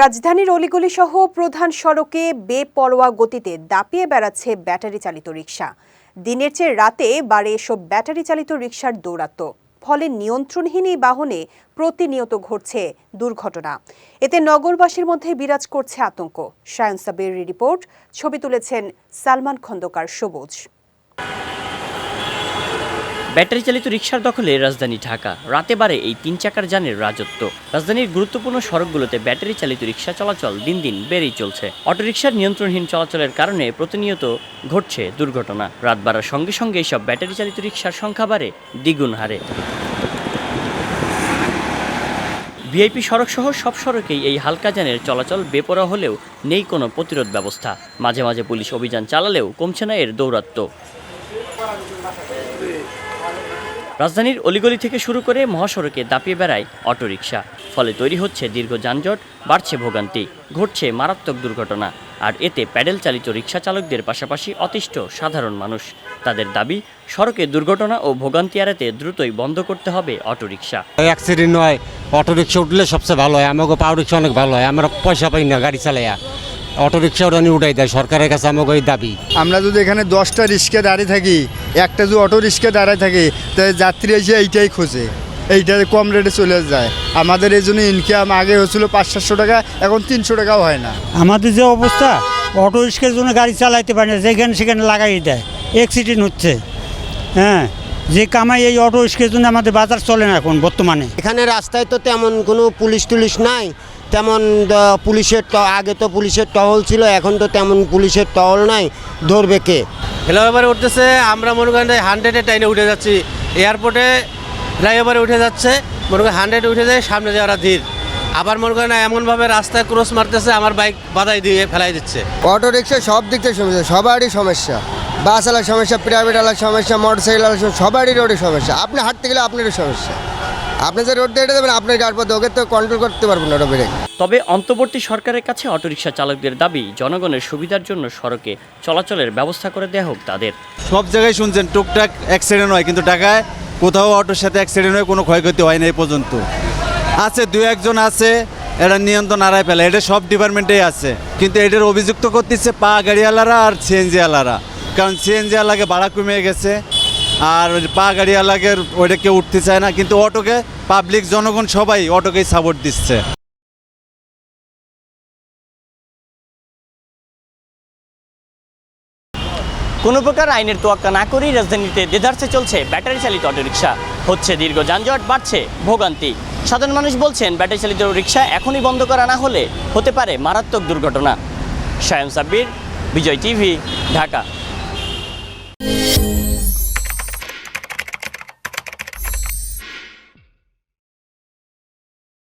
রাজধানীর অলিগলি সহ প্রধান সড়কে বেপরোয়া গতিতে দাপিয়ে বেড়াচ্ছে ব্যাটারি চালিত রিক্সা দিনের চেয়ে রাতে বাড়ে এসব ব্যাটারি চালিত রিক্সার দৌরাত্ম। ফলে নিয়ন্ত্রণহীন এই বাহনে প্রতিনিয়ত ঘটছে দুর্ঘটনা। এতে নগরবাসীর মধ্যে বিরাজ করছে আতঙ্ক। সায়ন সাবির রিপোর্ট, ছবি তুলেছেন সালমান খন্দকার সবুজ। ব্যাটারি চালিত রিক্সার দখলে রাজধানী ঢাকা। রাতে বারে এই তিন চাকার যানের রাজত্ব। রাজধানীর গুরুত্বপূর্ণ সড়কগুলোতে ব্যাটারি চালিত রিক্সা চলাচল দিন দিন বেড়েই চলছে। অটোরিকশার নিয়ন্ত্রণহীন চলাচলের কারণে প্রতিনিয়ত ঘটছে দুর্ঘটনা। রাত বাড়ার সঙ্গে সঙ্গে এইসব ব্যাটারি চালিত রিক্সার সংখ্যা বাড়ে দ্বিগুণ হারে। ভিআইপি সড়ক সহ সব সড়কেই এই হালকা যানের চলাচল বেপরোয়া হলেও নেই কোনো প্রতিরোধ ব্যবস্থা। মাঝে মাঝে পুলিশ অভিযান চালালেও কমছে না এর দৌরাত্ম্য। রাজধানীর অলিগলি থেকে শুরু করে মহাসড়কে দাপিয়ে বেড়ায় অটোরিকশা। ফলে তৈরি হচ্ছে দীর্ঘ যানজট, বাড়ছে ভোগান্তি, ঘটছে মারাত্মক দুর্ঘটনা। আর এতে প্যাডেল চালিত রিক্সা চালকদের পাশাপাশি অতিষ্ঠ সাধারণ মানুষ। তাদের দাবি, সড়কে দুর্ঘটনা ও ভোগান্তি এড়াতে দ্রুতই বন্ধ করতে হবে অটোরিকশা। অ্যাক্সিডেন্ট হয় অটো রিক্সা উঠলে সবচেয়ে ভালো হয়। আমাকে পাও রিক্সা অনেক ভালো হয়। আমরা পয়সা পাই না গাড়ি চালাইয়া। অটো রিক্সা ওটা নিয়ে উঠাই দেয় সরকারের কাছে আমাকে ওই দাবি। আমরা যদি এখানে দশটা রিক্সা দাঁড়িয়ে থাকি একটা যদি অটো রিক্সা দাঁড়ায় থাকে তাহলে যাত্রী এসে এইটাই খোঁজে এইটা কম রেটে চলে যায়। আমাদের এই জন্য ইনকাম আগে হচ্ছিল পাঁচ সাতশো টাকা এখন তিনশো টাকাও হয় না। আমাদের যে অবস্থা অটো রিক্সার জন্য গাড়ি চালাইতে পারে না যেখানে সেখানে লাগাই দেয় অ্যাক্সিডেন্ট হচ্ছে। হ্যাঁ যে কামাই এই অটো রিক্সার জন্য আমাদের বাজার চলে না এখন বর্তমানে। এখানে রাস্তায় তো তেমন কোনো পুলিশ টুলিশ নাই তেমন পুলিশের ট- আগে তো পুলিশের টহল ছিল এখন তো তেমন পুলিশের টহল নাই। ধরবে কে? ফ্লাইওভারে উঠতেছে আমরা মনে করেন হান্ড্রেডে টাইনে উঠে যাচ্ছি। এয়ারপোর্টে ফ্লাইওভারে উঠে যাচ্ছে মনে করেন হান্ড্রেডে উঠে যায় সামনে যাওয়ারা ধীর। আবার মনে করেন এমনভাবে রাস্তায় ক্রস মারতেছে আমার বাইক বাধাই দিয়ে ফেলাই দিচ্ছে। অটো রিক্সা সব দিক থেকে সমস্যা সবারই সমস্যা। বাস আলার সমস্যা প্রাইভেট আলার সমস্যা মোটর সাইকেল আলার সমস্যা সবারই রোডের সমস্যা। আপনি হাঁটতে গেলে আপনারই সমস্যা। আপনি যে রোড দিয়ে দেবেন আপনার গাড়ি পথে ওকে তো কন্ট্রোল করতে পারবেন না ওটা ব্রেক তবে অন্তর্বর্তী সরকারের কাছে অটোরিকশা চালকদের দাবি জনগণের সুবিধার জন্য সড়কে চলাচলের ব্যবস্থা করে দেওয়া হোক তাদের। সব জায়গায় শুনছেন টুকটাক অ্যাক্সিডেন্ট হয় কিন্তু ঢাকায় কোথাও অটোর সাথে অ্যাক্সিডেন্ট হয়ে কোনো ক্ষয়ক্ষতি হয় না এই পর্যন্ত। আছে দু একজন আছে এটা নিয়ন্ত্রণ হারায় ফেলে এটা সব ডিপার্টমেন্টেই আছে। কিন্তু এটার অভিযুক্ত করতেছে পা গাড়িওয়ালারা আর সিএনজি আলারা কারণ সিএনজি আলাকে ভাড়া কমে গেছে। আর পা গাড়িওয়ালাকে ওইটা কেউ উঠতে চায় না। কিন্তু অটোকে পাবলিক জনগণ সবাই অটোকেই সাপোর্ট দিচ্ছে। কোনো প্রকার আইনের তোয়াক্কা না করেই রাজধানীতে দেদারসে চলছে ব্যাটারি চালিত অটোরিকশা। হচ্ছে দীর্ঘ যানজট, বাড়ছে ভোগান্তি। সাধারণ মানুষ বলছেন ব্যাটারি চালিত রিক্সা এখনই বন্ধ করা না হলে হতে পারে মারাত্মক দুর্ঘটনা। সায়ন সাব্বির, বিজয় টিভি, ঢাকা।